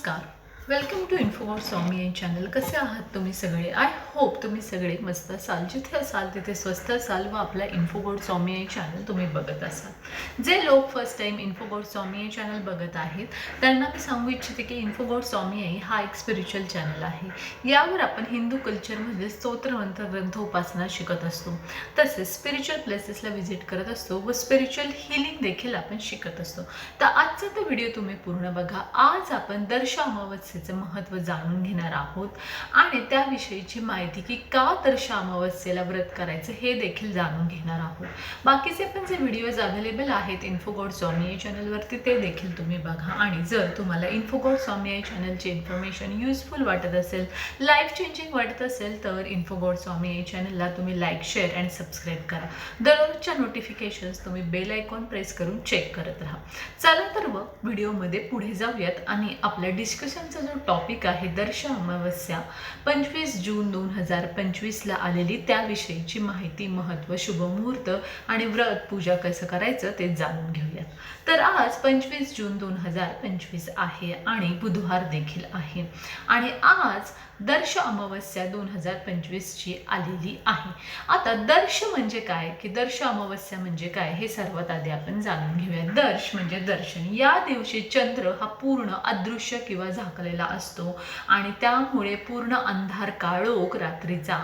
नमस्कार welcome to इन्फोवर स्वामी या चॅनल कसे आहात तुम्ही सगळे? आय होप तुम्ही सगळे मस्त असाल. जिथे असाल तिथे स्वस्त असाल व आपला इन्फोगोड स्वामी या चॅनल तुम्ही बघत असाल. जे लोक फर्स्ट टाईम इन्फोगोड स्वामी या चॅनल बघत आहेत त्यांना मी सांगू इच्छिते की इन्फोगोड स्वामी आई हा एक स्पिरिच्युअल चॅनल आहे. यावर आपण हिंदू कल्चरमध्ये स्तोत्रवंत ग्रंथ उपासना शिकत असतो. तसेच स्पिरिच्युअल प्लेसेसला व्हिजिट करत असतो व स्पिरिच्युअल हिलिंग देखील आपण शिकत असतो. तर आजचा तो व्हिडिओ तुम्ही पूर्ण बघा. आज आपण दर्श अमावस्येचं महत्त्व जाणून घेणार आहोत. आणि त्याविषयीची माहिती की का दर्श अमावस्येला व्रत करायचं हे देखील जाणून घेणार आहोत. बाकीचे पण जे व्हिडिओज अवेलेबल आहेत इन्फोगॉड स्वामी या चॅनलवरती ते देखील तुम्ही बघा. आणि जर तुम्हाला इन्फोगॉड स्वामी या चॅनलची इन्फॉर्मेशन युजफुल वाटत असेल लाईफ चेंजिंग वाटत असेल तर इन्फोगॉड स्वामी या चॅनलला तुम्ही लाईक शेअर अँड सबस्क्राईब करा. दररोजच्या नोटिफिकेशन्स तुम्ही बेल आयकॉन प्रेस करून चेक करत राहा. चला तर मग व्हिडिओमध्ये पुढे जाऊयात आणि आपल्या डिस्कशनचा जो टॉपिक आहे दर्श अमावस्या पंचवीस जून दोन हजार पंचवीसला आलेली त्याविषयीची माहिती महत्त्व शुभमुहूर्त आणि व्रत पूजा कसं करायचं ते जाणून घेऊयात. तर आज पंचवीस जून दोन हजार पंचवीस आहे आणि बुधवार देखील आहे. आणि आज दर्श अमावस्या दोन हजार पंचवीसची आलेली आहे. आता दर्श म्हणजे काय? की दर्श अमावस्या म्हणजे काय? हे सर्वात आधी आपण जाणून घेऊया दर्श म्हणजे दर्शन. या दिवशी चंद्र हा पूर्ण अदृश्य किंवा झाकलेला असतो. आणि त्यामुळे पूर्ण अंधार काळोख रात्रीचा.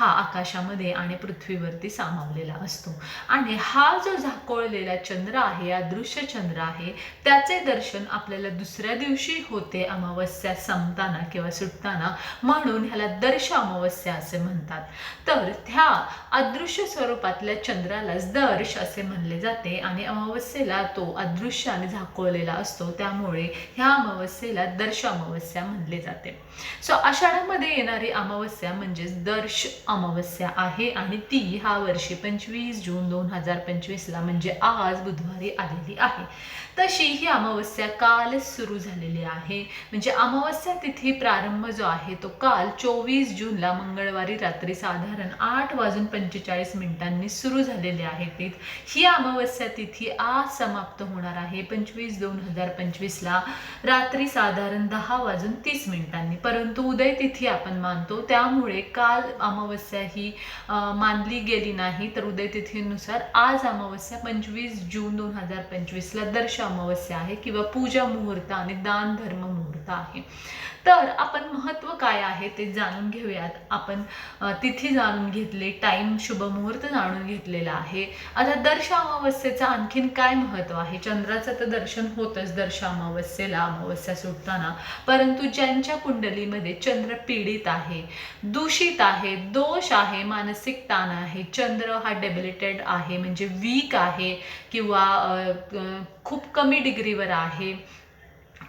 हा आकाशामध्ये आणि पृथ्वीवरती सामावलेला असतो. आणि हा जो झाकोळलेला चंद्र आहे अदृश्य चंद्र आहे त्याचे दर्शन आपल्याला दुसऱ्या दिवशी होते अमावस्या संपताना किंवा सुटताना म्हणून ह्याला दर्श अमावस्या असे म्हणतात. तर त्या अदृश्य स्वरूपातल्या चंद्रालाच दर्श असे म्हणले जाते आणि अमावस्येला तो अदृश्य आणि झाकोळलेला असतो त्यामुळे ह्या अमावस्येला दर्श अमावस्या म्हणले जाते. सो आषाढामध्ये येणारी अमावस्या म्हणजेच दर्श अमावस्या आहे आणि ती ह्या वर्षी पंचवीस जून दोन हजार पंचवीसला म्हणजे आज बुधवारी आलेली आहे. तशी ही अमावस्या कालच सुरू झालेली आहे. म्हणजे अमावस्या तिथी प्रारंभ जो आहे तो काल चोवीस जूनला मंगळवारी रात्री साधारण आठ वाजून पंचेचाळीस मिनिटांनी सुरू झालेली आहे तीत ही अमावस्या तिथी आज समाप्त होणार आहे. पंचवीस दोन हजार पंचवीसला रात्री साधारण दहा वाजून तीस मिनिटांनी. परंतु उदय तिथी आपण मानतो त्यामुळे काल अमावस्या ही मानली गेली नाही तर उदय तिथीनुसार आज अमावस्या पंचवीस जून दोन हजार पंचवीसला दर्श अमावस्या आहे किंवा पूजा मुहूर्त आणि दान धर्म मुहूर्त. आहे. तर आपण महत्त्व काय आहे ते जाणून घेऊयात. आपण तिथी जाणून घेतले टाईम शुभ मुहूर्त जाणून घेतलेला आहे. आता दर्श अमावस्येचं आणखीन काय महत्त्व आहे? चंद्राचं तर दर्शन होतच दर्श अमावस्येला अमावस्या सुटताना. परंतु ज्यांच्या कुंडलीमध्ये चंद्र पीडित आहे दूषित आहे दोष आहे मानसिक ताण आहे चंद्र हा डेबिलिटेड आहे म्हणजे वीक आहे किंवा खूप कमी डिग्रीवर आहे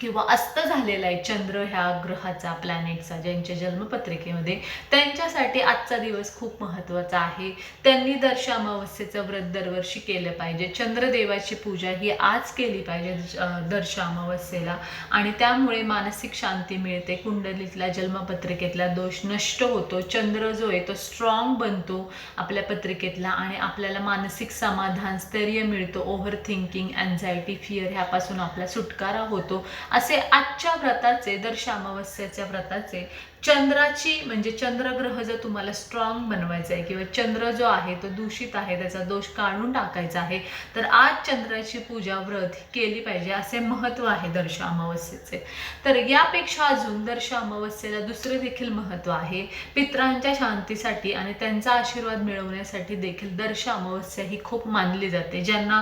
किंवा अस्त झालेला आहे चंद्र ह्या ग्रहाचा प्लॅनेटचा ज्यांच्या जन्मपत्रिकेमध्ये. त्यांच्यासाठी आजचा दिवस खूप महत्त्वाचा आहे. त्यांनी दर्श अमावस्येचं व्रत दरवर्षी केलं पाहिजे. चंद्रदेवाची पूजा ही आज केली पाहिजे दर्श अमावस्येला. आणि त्यामुळे मानसिक शांती मिळते. कुंडलीतला जन्मपत्रिकेतला दोष नष्ट होतो. चंद्र जो आहे तो स्ट्रॉंग बनतो आपल्या पत्रिकेतला आणि आपल्याला मानसिक समाधान स्थैर्य मिळतो. ओव्हर थिंकिंग अँझायटी फिअर ह्यापासून आपला सुटकारा होतो. असे आजच्या व्रताचे दर्श अमावस्याच्या व्रताचे चंद्राची म्हणजे चंद्रग्रह जर तुम्हाला स्ट्रॉंग बनवायचा आहे किंवा चंद्र जो आहे तो दूषित आहे त्याचा दोष काढून टाकायचा आहे तर आज चंद्राची पूजा व्रत केली पाहिजे असे महत्त्व आहे दर्श अमावस्येचे. तर यापेक्षा अजून दर्श अमावस्येला दुसरे देखील महत्त्व आहे. पित्रांच्या शांतीसाठी आणि त्यांचा आशीर्वाद मिळवण्यासाठी देखील दर्श अमावस्या ही खूप मानली जाते. ज्यांना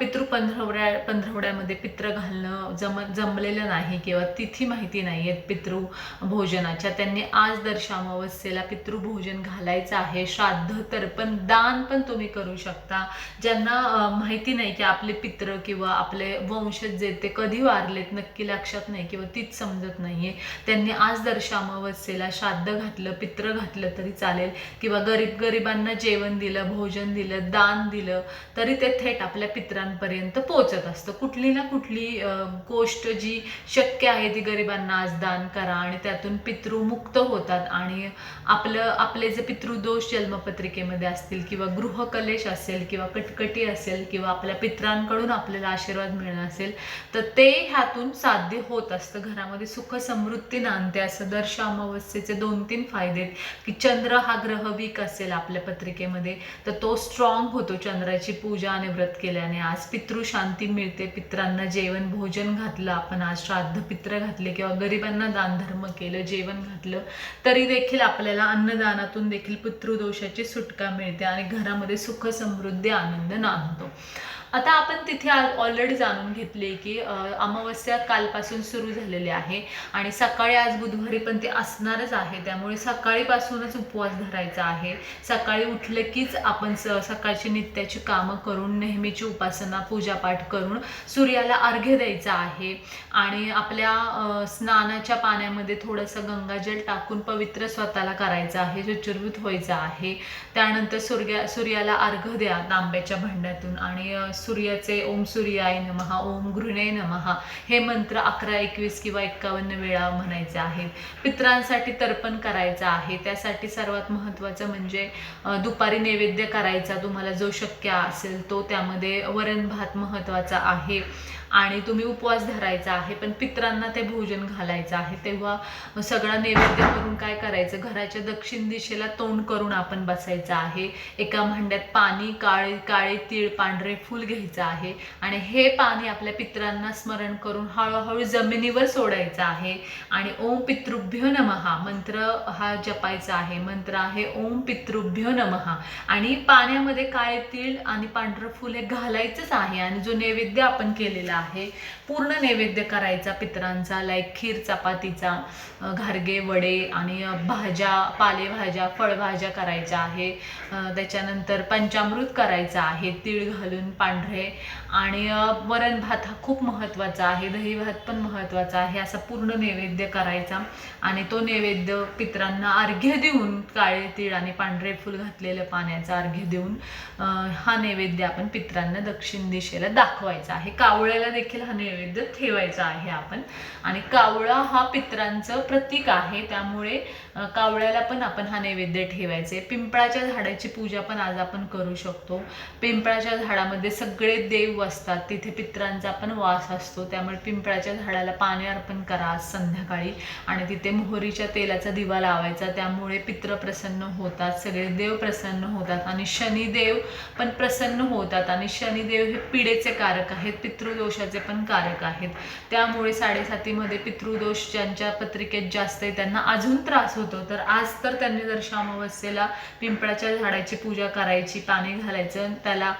पितृ पंधरवड्या पंधरवड्यामध्ये पित्र घालणं जम जमलेलं नाही किंवा तिथी माहिती नाही आहेत पितृ ज्यांच्या त्यांनी आज दर्शामावस्येला पितृभोजन घालायचं आहे. श्राद्ध तर्पण दान पण तुम्ही करू शकता. ज्यांना माहिती नाही की आपले पित्र किंवा आपले वंशज जे ते कधी वारलेत नक्की लक्षात नाही किंवा तीच समजत नाहीये. त्यांनी आज दर्शामावस्येला श्राद्ध घातलं पित्र घातलं तरी चालेल. किंवा गरीब गरिबांना जेवण दिलं भोजन दिलं दान दिलं तरी ते थेट आपल्या पित्रांपर्यंत पोहोचत असतं. कुठली ना कुठली गोष्ट जी शक्य आहे ती गरिबांना आज दान करा आणि त्यातून पितृ पितृमुक्त होतात आणि आपलं आपले जे पितृदोष जन्मपत्रिकेमध्ये असतील किंवा गृहकलेश असेल किंवा कटकटी असेल किंवा आपल्या पित्रांकडून आपल्याला आशीर्वाद मिळणं असेल तर ते ह्यातून साध्य होत असतं. घरामध्ये सुख समृद्धी नांदते असं दर्श अमावस्येचे दोन तीन फायदे आहेत. की चंद्र हा ग्रह वीक असेल आपल्या पत्रिकेमध्ये तर तो स्ट्रॉंग होतो चंद्राची पूजा आणि व्रत केल्याने. आज पितृ शांती मिळते. पित्रांना जेवण भोजन घातलं. आपण आज श्राद्ध पित्र घातले किंवा गरिबांना दानधर्म केलं जेवण घातलं तरी देखील आपल्याला अन्नदानातून देखील पितृदोषाची सुटका मिळते आणि घरामध्ये सुख समृद्धी आनंद नांदतो. आता आपण तिथे ऑलरेडी जाणून घेतले की अमावस्या कालपासून सुरू झालेली आहे आणि सकाळी आज बुधवारी पण ते असणारच आहे. त्यामुळे सकाळीपासूनच उपवास धरायचा आहे. सकाळी उठलं कीच आपण स सकाळची नित्याची कामं करून नेहमीची उपासना पूजापाठ करून सूर्याला अर्घ्य द्यायचा आहे. आणि आपल्या स्नानाच्या पाण्यामध्ये थोडंसं गंगाजल टाकून पवित्र स्वतःला करायचं आहे शुचिर्भूत व्हायचं आहे. त्यानंतर सूर्या सूर्याला अर्घ द्या तांब्याच्या भांड्यातून. आणि सूर्याचे ओम सूर्याय नमहा ओम गृहिणे नमहा हे मंत्र अकरा एकवीस किंवा एक्कावन्न वेळा म्हणायचे आहेत. पित्रांसाठी तर्पण करायचं आहे. त्यासाठी सर्वात महत्त्वाचं म्हणजे दुपारी नैवेद्य करायचा तुम्हाला जो शक्य असेल तो त्यामध्ये वरण भात महत्त्वाचा आहे. आणि तुम्ही उपवास धरायचा आहे पण पित्रांना ते भोजन घालायचं आहे तेव्हा सगळा नैवेद्य करून काय करायचं? घराच्या दक्षिण दिशेला तोंड करून आपण बसायचं आहे. एका भांड्यात पाणी काळे काळे तीळ पांढरे फूल घ्यायचं आहे. आणि हे पाणी आपल्या पित्रांना स्मरण करून हळूहळू जमिनीवर सोडायचं आहे. आणि ओम पितृभ्यो नमहा मंत्र हा जपायचा आहे. मंत्र आहे ओम पितृभ्यो नमहा आणि पाण्यामध्ये काळे तीळ आणि पांढरं फुल हे घालायचंच आहे. आणि जो नैवेद्य आपण केलेला आहे. पूर्ण नैवेद्य करायचा पितरांचा लाईक खीर चपातीचा घारगे वडे आणि भाज्या पालेभाज्या फळभाज्या करायच्या आहे त्याच्यानंतर पंचामृत करायचं आहे तीळ घालून पांढरे. आणि वरण भात हा खूप महत्त्वाचा आहे दही भात पण महत्त्वाचा आहे असा पूर्ण नैवेद्य करायचा. आणि तो नैवेद्य पितरांना अर्घ्य देऊन काळे तीळ आणि पांढरे फुल घातलेलं पाण्याचा अर्घ्य देऊन हा नैवेद्य आपण पितरांना दक्षिण दिशेला दाखवायचा आहे. कावळ्याला देखील हा नैवेद्य ठेवायचा आहे आपण. आणि कावळा हा पित्रांचं प्रतीक आहे. त्यामुळे कावळ्याला पण आपण हा नैवेद्य ठेवायचे पिंपळाच्या झाडाची पूजा पण आज आपण करू शकतो. पिंपळाच्या झाडामध्ये सगळे देव असतात. तिथे पित्रांचा पण वास असतो. त्यामुळे पिंपळाच्या झाडाला पाणी अर्पण करा संध्याकाळी. आणि तिथे मोहरीच्या तेलाचा दिवा लावायचा. त्यामुळे पित्र प्रसन्न होतात. सगळे देव प्रसन्न होतात. आणि शनिदेव पण प्रसन्न होतात. आणि शनिदेव हे पिढेचे कारक आहेत. पितृदोषाचे पण कारक आहेत. त्यामुळे साडेसातीमध्ये पितृदोष ज्यांच्या पत्रिकेत जास्त आहे त्यांना अजून त्रास होतो. तर आज तर त्यांनी दर्श अमावस्येला पिंपळाच्या झाडाची पूजा करायची पाणी घालायचं त्याला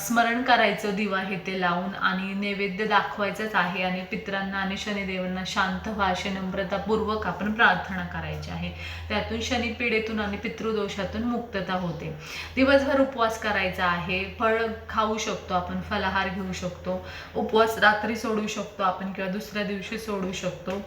स्मरण करायचं दिवा हे ते लावून आणि नैवेद्य दाखवायचंच आहे आणि पित्रांना आणि शनिदेवांना शांत व्हा अशी नम्रतापूर्वक आपण प्रार्थना करायची आहे. त्यातून शनिपीडेतून आणि पितृदोषातून मुक्तता होते. दिवसभर उपवास करायचा आहे. फळ खाऊ शकतो आपण फलाहार घेऊ शकतो. उपवास रात्री सोडू शकतो आपण किंवा दुसऱ्या दिवशी सोडू शकतो.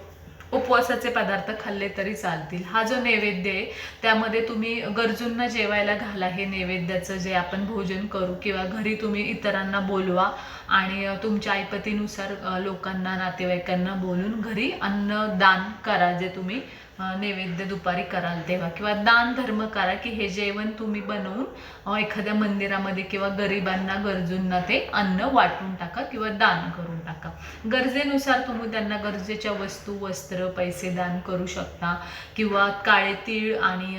उपवासाचे पदार्थ खाल्ले तरी चालतील. हा जो नैवेद्य आहे त्यामध्ये तुम्ही गरजूंना जेवायला घाला हे नैवेद्याचं जे आपण भोजन करू किंवा घरी तुम्ही इतरांना बोलवा आणि तुमच्या ऐपतीनुसार लोकांना नातेवाईकांना बोलून घरी अन्न दान करा जे तुम्ही नैवेद्य दुपारी कराल तेव्हा. किंवा दान धर्म करा की हे जेवण तुम्ही बनवून एखाद्या मंदिरामध्ये किंवा गरिबांना गरजूंना ते अन्न वाटून टाका किंवा दान करून टाका. गरजेनुसार तुम्ही त्यांना गरजेच्या वस्तू वस्त्र पैसे दान करू शकता. किंवा काळे तीळ आणि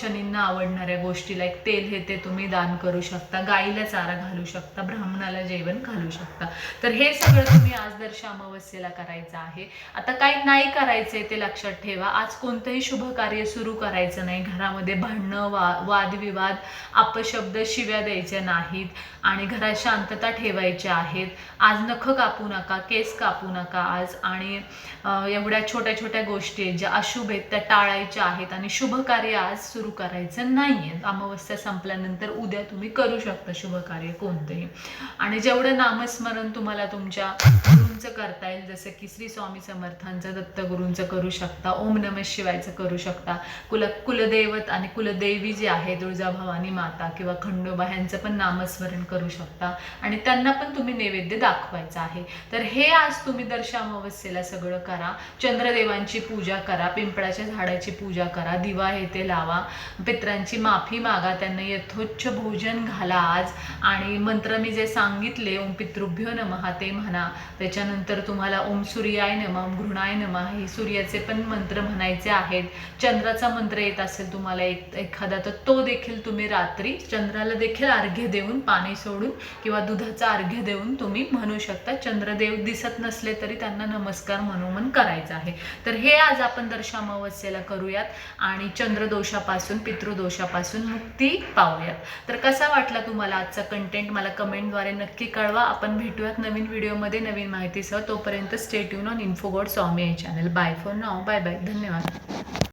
शनींना आवडणाऱ्या गोष्टी लाईक तेल हे ते तुम्ही दान करू शकता. गाईला चारा घालू शकता. ब्राह्मणाला जेवण घालू शकता. तर हे सगळं तुम्ही आज दर्श अमावस्येला करायचं आहे. आता काही नाही करायचंय ते लक्षात ठेवा. आज कोणतंही शुभ कार्य सुरू करायचं नाही. घरामध्ये भांडणं वा वादविवाद अपशब्द शिव्या द्यायच्या नाहीत आणि घरात शांतता ठेवायच्या आहेत. आज नख कापू नका केस कापू नका आज. आणि एवढ्या छोट्या छोट्या गोष्टी आहेत ज्या अशुभ आहेत त्या टाळायच्या आहेत आणि शुभ कार्य आज सुरू करायचं नाही आहे अमावस्या संपल्यानंतर उद्या तुम्ही करू शकता शुभ कार्य कोणतंही. आणि जेवढं नामस्मरण तुम्हाला तुमच्या गुरूंचं करता येईल जसं की श्री स्वामी समर्थांचं दत्तगुरूंचं करू शकता. ओम ओम नम शिवायचं करू शकता. कुल कुलदैवत आणि कुलदेवी जी आहे तुळजाभवानी माता किंवा खंडोबा ह्यांचं पण नामस्मरण करू शकता. आणि त्यांना पण तुम्ही नैवेद्य दाखवायचा आहे. तर हे आज तुम्ही दर्श अमावस्येला सगळं करा. चंद्रदेवांची पूजा करा. पिंपळाच्या झाडाची पूजा करा. दिवा हे ते लावा. पित्रांची माफी मागा. त्यांना यथोच्छ भोजन घाला आज. आणि मंत्र मी जे सांगितले ओम पितृभ्यो नमः ते म्हणा. त्याच्यानंतर तुम्हाला ओम सूर्याय नमः ओम घृणाय नमः हे सूर्याचे पण मंत्र म्हणायचे आहेत. चंद्राचा मंत्र येत असेल तुम्हाला एक एखादा तर तो देखील तुम्ही रात्री चंद्राला देखील अर्घ्य देऊन पाणी सोडून किंवा दुधाचा अर्घ्य देऊन तुम्ही म्हणू शकता चंद्रदेव दिसत नसले तरी त्यांना नमस्कार मनोमन करायचा आहे. तर हे आज आपण दर्श अमावस्येला करूयात आणि चंद्रदोषापासून पितृदोषापासून मुक्ती पाहूयात. तर कसा वाटला तुम्हाला आजचा कंटेंट मला कमेंटद्वारे नक्की कळवा. आपण भेटूयात नवीन व्हिडिओमध्ये नवीन माहितीसह. तोपर्यंत stay युन on Infogod Swami channel bye for now bye bye धन्यवाद.